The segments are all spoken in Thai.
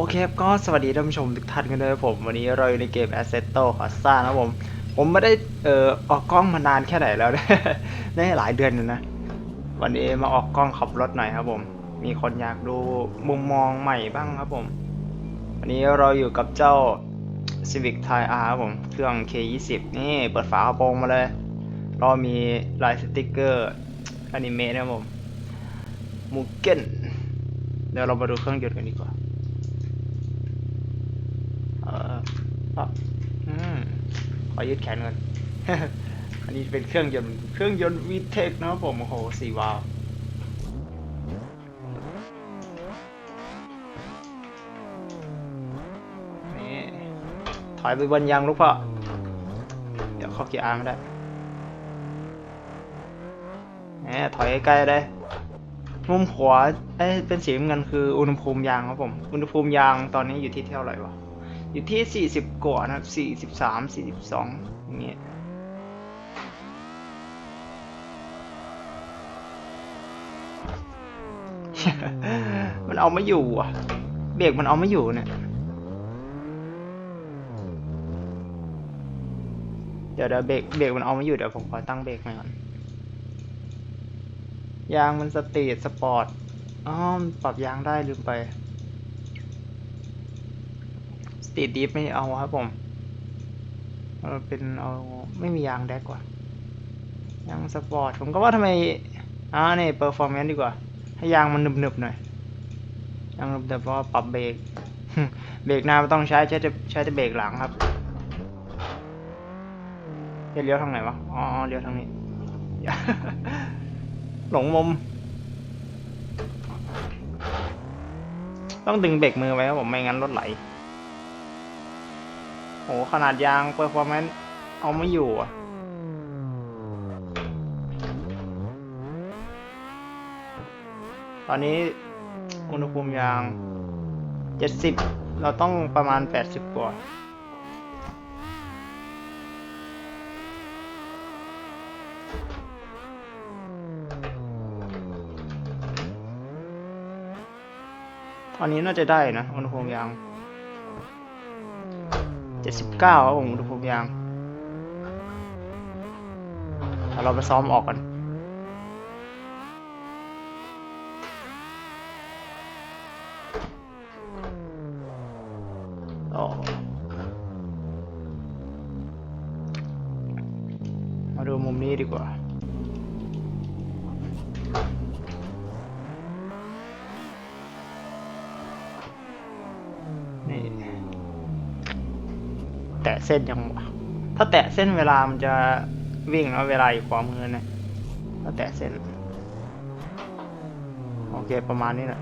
โอเคครับก็สวัสดีท่านผู้ชมทุกท่านกันด้วยครับผม วันนี้เราอยู่ในเกม Assetto c o s t a นะครับผม ผมไม่ได้เอ่อออกกล้องมานานแค่ไหนแล้วเนี่ยได้หลายเดือนอยู่นะ วันนี้มาออกกล้องขับรถหน่อยครับผม มีคนอยากดูมุมมองใหม่บ้างครับผม วันนี้เราอยู่กับเจ้า Civic Type R ครับผม เครื่อง K20 นี่เปิดฝากระโปรงมาเลยเรามีลายสติกเกอร์อนิเมะนะครับผมมูเก้นเดี๋ยวเรามาดูเครื่องยนต์กันดีกว่า ออืมขอยืดแขนก่อน อันนี้เป็นเครื่องยนต์ เครื่องยนต์ VTEC นะครับผม โอ้โหสี่วาล์วนี่ถอยไปบนยางลูกพ่อ เดี๋ยวเข้าเกียร์อาร์ไม่ได้แหมถอยใกล้ได้มุมขวาเอ้ยเป็นสีน้ำเงินคืออุณหภูมิยางครับผม อุณหภูมิยางตอนนี้อยู่ที่เท่าไหร่วะ อยู่ที่ 40กว่านะครับ 43 42อย่างเงี้ยมันเอาไม่อยู่อะ เบรกมันเอาไม่อยู่เนี่ย เดี๋ยวเดี๋ยวเบรกเบรกมันเอาไม่อยู่เดี๋ยวผมขอตั้งเบรกใหม่ก่อน ยางมันสตรีทสปอร์ต อ๋อมปรับยางได้ลืมไป ตรีทดีฟไม่เอาครับผมเออเป็นเอาไม่มียางแดกกว่ายางสปอร์ตผมก็ว่าทำไมอ่าเนี่ยเปอร์ฟอร์แมนซ์ดีกว่า ให้ยางมันหนึบๆหน่อยยางหนึบๆเพราะปรับเบรกเบรกหน้าไม่ต้องใช้ใช้แต่ใช้แต่เบรกหลังครับจะเลี้ยวทางไหนวะอ๋อเลี้ยวทางนี้ หลงมุม ต้องดึงเบรกมือไว้ครับผมไม่งั้นรถไหล โหขนาดยางเปอร์ฟอร์แมนซ์เอาไม่อยู่อะตอนนี้อุณหภูมิยาง 70 เราต้องประมาณ 80 กว่า ตอนนี้น่าจะได้นะ อุณหภูมิยาง 79ครับผมอุณหภูมิยางเดี๋ยวเราไปซ้อมออกกัน อ๋อมาดูมุมนี้ดีกว่า นี่ แตะเส้นยังวะถ้าแตะเส้นเวลามันจะวิ่งแล้วเวลาอยู่ขวามือนี่ยถ้าแตะเส้น โอเคประมาณนี้แหละ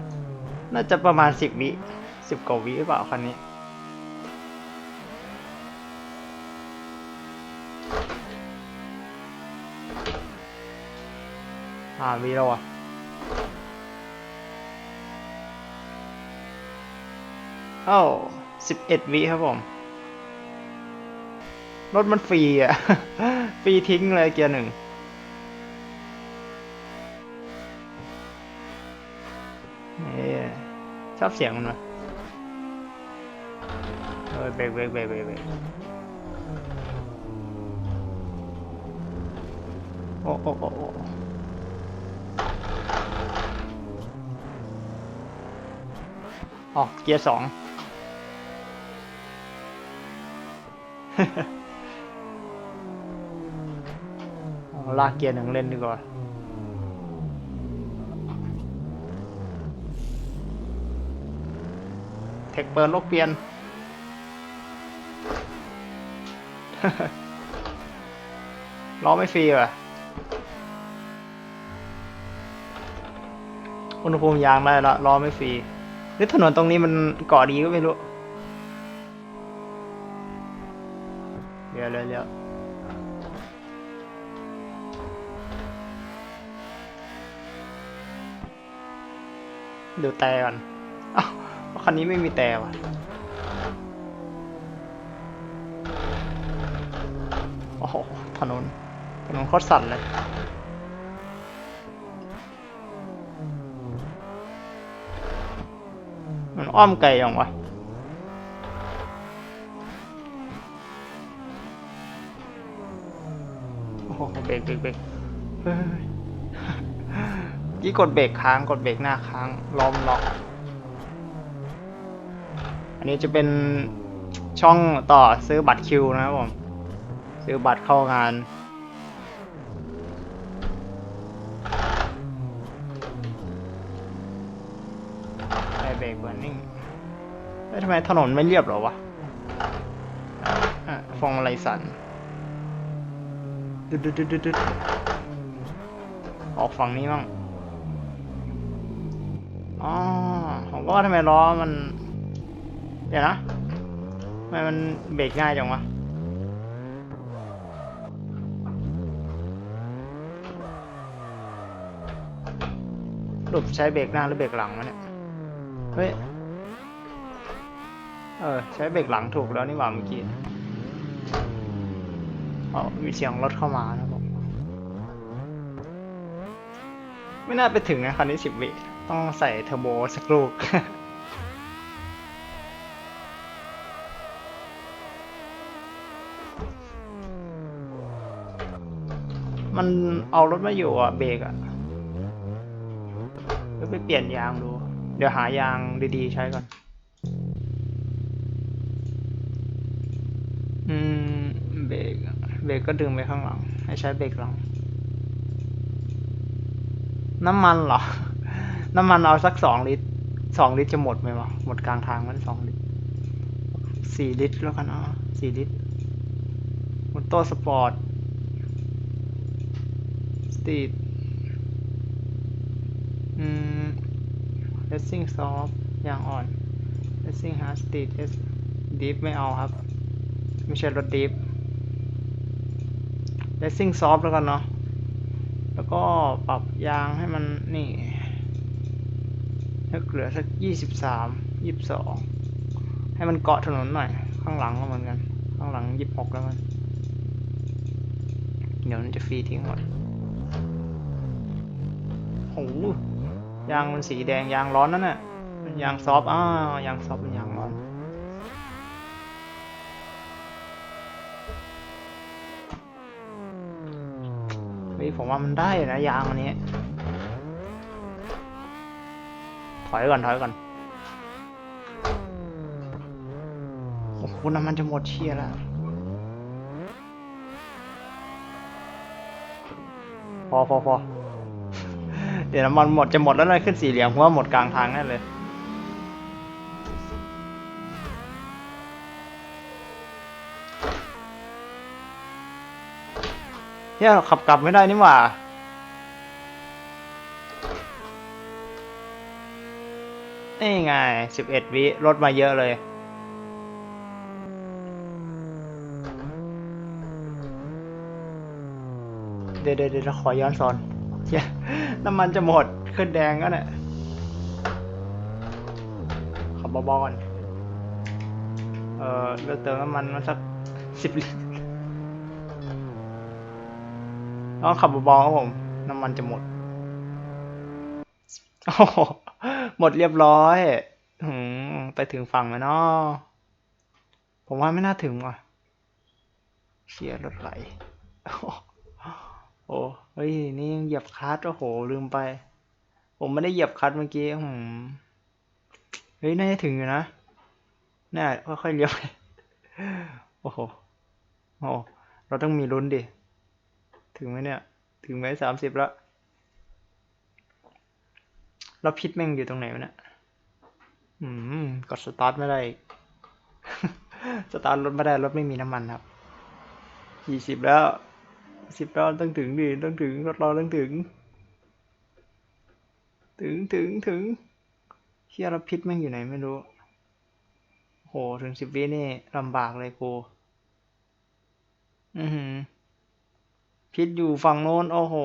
น่าจะประมาณสิบวิสิบกว่าวิหรือเปล่าคันนี้ อ่าวิแล้วอะเอ้าสิบเอ็ดวิครับผม รถมันฟรีอะ ฟรีทิ้งเลยเกียร์หนึ่งนี่ชอบเสียงมันไหมเออเบรกเบรกเบรกเบรกเบรกโอ้โอ้โอ้โอ้ออกเกียร์สอง เอา ลากเกียร์หนึ่งเล่นดีกว่าเทคเปิดลกเปลี่ยน ล้อไม่ฟรีว่ะอุณหภูมิยางได้ละล้อไม่ฟรีหรือถนนตรงนี้มันเกาะดีก็ไม่รู้เดี๋ยวเดี๋ยว ดูแต่ก่อนอ้าวคันนี้ไม่มีแต่ว่ะโอ้โหถนนถนนโคตรสั่นเลยมันอ้อมไกลย่างวะโอ้โหเบรกเบรกเบรก กดเบรกค้างกดเบรกหน้าค้างล้อมล็อก อันนี้จะเป็นช่องต่อซื้อบัตรคิวนะครับผม ซื้อบัตรเข้างาน ไอเบรกเบอร์นิ่งทำไมถนนไม่เรียบหรอวะอะฟองอะไรสั่นดึดดึดดึดดึดออกฝั่งนี้มั่ง อ๋อผมก็ว่าทำไมล้อมัน เดี๋ยวนะทำไมมันเบรกง่ายจังวะหลุดใช้เบรกหน้าหรือเบรกหลังวะเนี่ย เฮ้ย เออ ใช้เบรกหลังถูกแล้วนี่หว่าเมื่อกี้อ๋อมีเสียงรถเข้ามานะผมไม่น่าไปถึงนะคันนี้สิบวิ ต้องใส่เทอร์โบสักลูกมันเอารถมาอยู่อะเบรกอะก็ไปเปลี่ยนยางดู เดี๋ยวหายางดีๆใช้ก่อน อืม เบรก เบรกก็ดึงไปข้างหลัง ให้ใช้เบรกหลัง น้ำมันเหรอ น้ำมันเอาสักสองลิตรสองลิตรจะหมดไหมวะหมดกลางทางมันสองลิตรสี่ลิตรแล้วกันอะสี่ลิตรมอเตอร์สปอร์ตสตรีทอืม racing soft อย่างอ่อน racing hard street s deep ไม่เอาครับ ไม่ใช่รถ deep racing soft แล้วกันเนาะแล้วก็ปรับยางให้มันนี่ เหลือสักยี่สิบสามยี่สิบสองให้มันเกาะถนนหน่อย ข้างหลังก็เหมือนกัน ข้างหลังยี่สิบหกแล้วกันเดี๋ยวมันจะฟรีทิ้งหมดโอ้โหยางมันสีแดงยางร้อนนั่นน่ะมันยางซอฟอ้าวยางซอฟเป็นยางร้อนเฮ้ยผมว่ามันได้นะยางอันนี้ ถอยก่อนถอยก่อนโอ้โหน้ำมันจะหมดเชียร์แล้ว พอพอพอเดี๋ยวน้ำมันหมดจะหมดแล้วเลยขึ้นสี่เหลี่ยมเพราะว่าหมดกลางทางแน่เลยเนี่ยขับกลับไม่ได้นี่หว่า นี่ไงสิบเอ็ดวิรถมาเยอะเลย เดี๋ยวเดี๋ยวขอย้อนสอนเหี้ยน้ำมันจะหมด ขึ้นแดงก็เนี่ยขับเบาๆก่อนเออเลือเติมน้ำมันมาสักสิบลิตรต้องขับเบาๆครับผม น้ำมันจะหมดโอ้ หมดเรียบร้อยหืมไปถึงฝั่งไหมเนาะผมว่าไม่น่าถึงว่ะเชียรถไหล โอ้โหเฮ้ย นี่ยังเหยียบคลัตช์โอ้โห ลืมไป ผมไม่ได้เหยียบคลัตช์เมื่อกี้หืมเฮ้ย น่าจะถึงอยู่นะน่าค่อยๆเลี้ยวไปโอ้โห โอ้ เราต้องมีลุ้นดิ ถึงไหมเนี่ย ถึงไหมสามสิบแล้ว แล้วพิษแม่งอยู่ตรงไหนวะเนี่ยอืม กดสตาร์ทไม่ได้ สตาร์ทรถไม่ได้ รถไม่มีน้ำมันครับยี่สิบแล้วสิบแล้วต้องถึงดิต้องถึงรถเราต้องถึง ถึงถึงถึงเฮียแล้วพิษแม่งอยู่ไหนไม่รู้ โหถึงสิบวินี่ลำบากเลยกูอือหือ พิษอยู่ฝั่งโน้น โอ้โห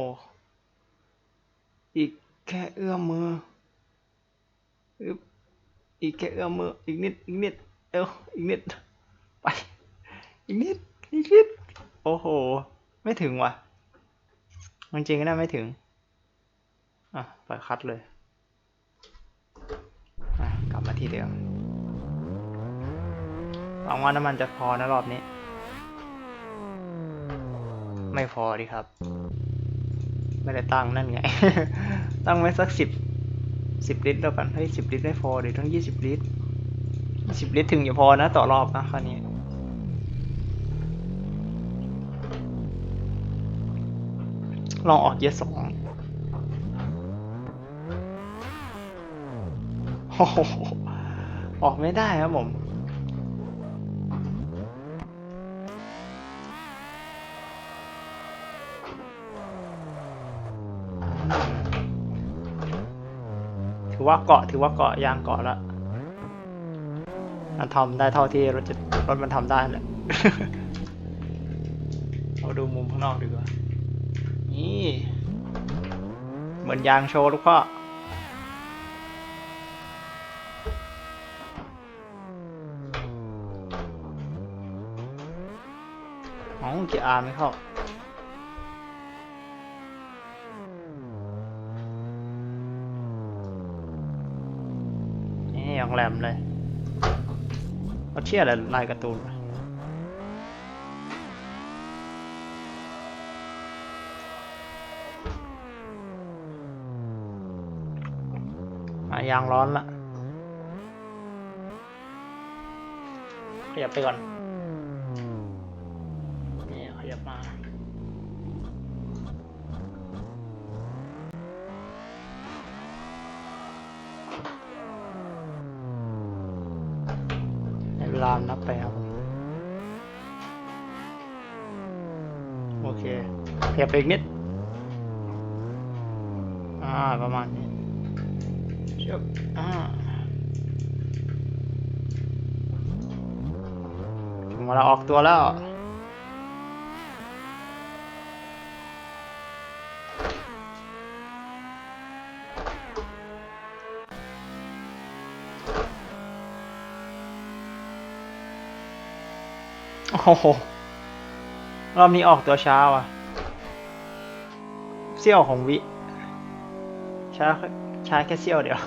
อีกแค่เอื้อมมือ อึบอีกแค่เอื้อมมืออีกนิดอีกนิดเอวอีกนิดไปอีกนิดอีกนิดโอ้โห ไม่ถึงว่ะจริงๆก็น่าไม่ถึงอะปล่อยคัดเลยอะกลับมาที่เดิมหวังว่าน้ำมันจะพอนะรอบนี้ ไม่พอดิครับ ไม่ได้ตั้งนั่นไง ตั้งไว้สักสิบ สิบลิตรแล้วกันเฮ้ยสิบลิตรไม่พอเดี๋ยวต้องยี่สิบลิตรยี่สิบลิตรถึงจะพอนะ ต่อรอบนะคันนี้ลองออกเยอะสองโอ้โหออกไม่ได้ครับผม ว่าเกาะถือว่าเกาะยางเกาะแล้วมันทำได้เท่าที่รถจะรถมันทำได้แหละเราดูมุมข้างนอกดีกว่า นี่ เหมือนยางโชว์ลูกพ่ออ๋อเกียร์อาร์ไม่เข้า แรมเลยเขาเชื่ออะไรลายการ์ตูนยางร้อนละขยับไปก่อนขยับมา ให้เว ลานับไปครับ โอเคเพียบไปอีกนิด อ่า ประมาณนี้เชือกอ่าถึงเวลาออกตัวแล้ว โอ้โห รอบนี้ออกตัวช้าว่ะเสี้ยวของวิ ช้าแค่ช้าแค่เสี้ยวเดียว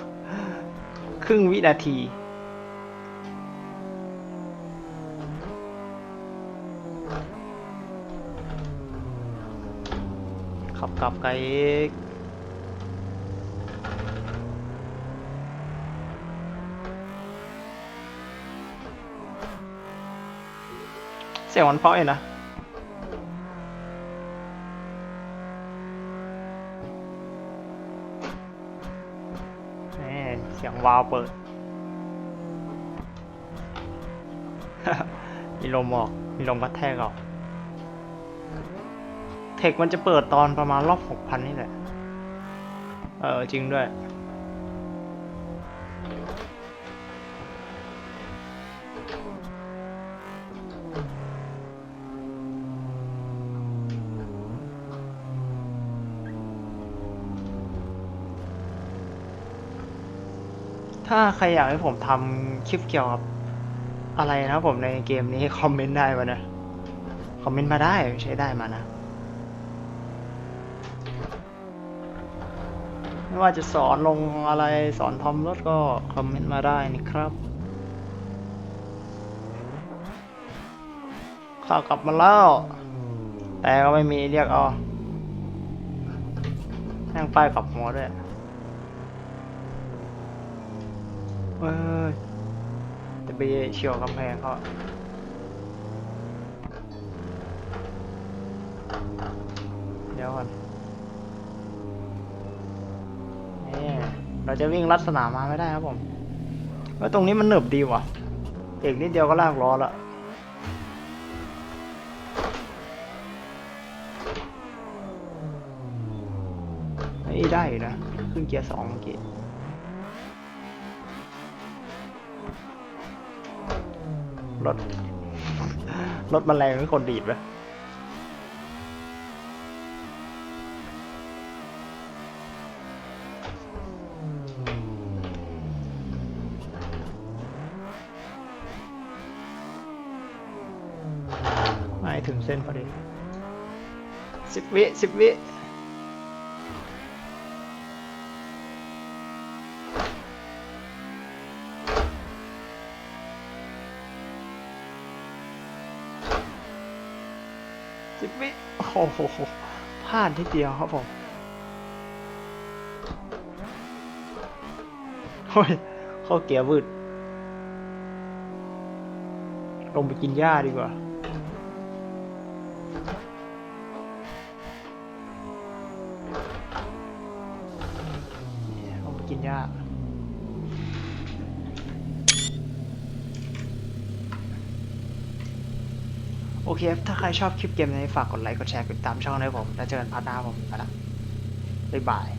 ครึ่งวินาทีขับกลับไกล สียงมันเพราะอยู่นะนี่เสียงวาล์วเปิด มีลมออก มีลมกระแทกออก เทคมันจะเปิดตอนประมาณรอบหกพันนี่แหละ เออ จริงด้วย ถ้าใครอยากให้ผมทำคลิปเกี่ยวกับอะไรนะผมในเกมนี้คอมเมนต์ได้มานะ คอมเมนต์มาได้ใช้ได้มานะ ไม่ว่าจะสอนลงอะไรสอนทำรถก็คอมเมนต์มาได้นะครับข้ากลับมาแล้ว แต่ก็ไม่มีเรียกเอานั่งป้ายกลับหัวด้วย เอ้ยจะไปเฉียวกำแพงเขาเดี๋ยวก่อนนี่เราจะวิ่งลัดสนามมาไม่ได้ครับผมแล้วตรงนี้มันหนึบดีว่ะอีกนิดเดียวก็ลากล้อละเฮ้ได้นะขึ้นเกียร์สองเมื่อกี้ รถ รถมันแรงไม่คนดีดไหมไม่ถึงเส้นพอดีสิบวิสิบวิ โอ้โหพลาดทีเดียวครับผมโอ้ยข้าเกียร์วืดลงไปกินหญ้าดีกว่า โอเคถ้าใครชอบคลิปเกมนี้ฝากกดไลค์ กดแชร์ กดติดตามช่องด้วยผม แล้วเจอกันพาร์ทหน้าผมไปละบ๊ายบาย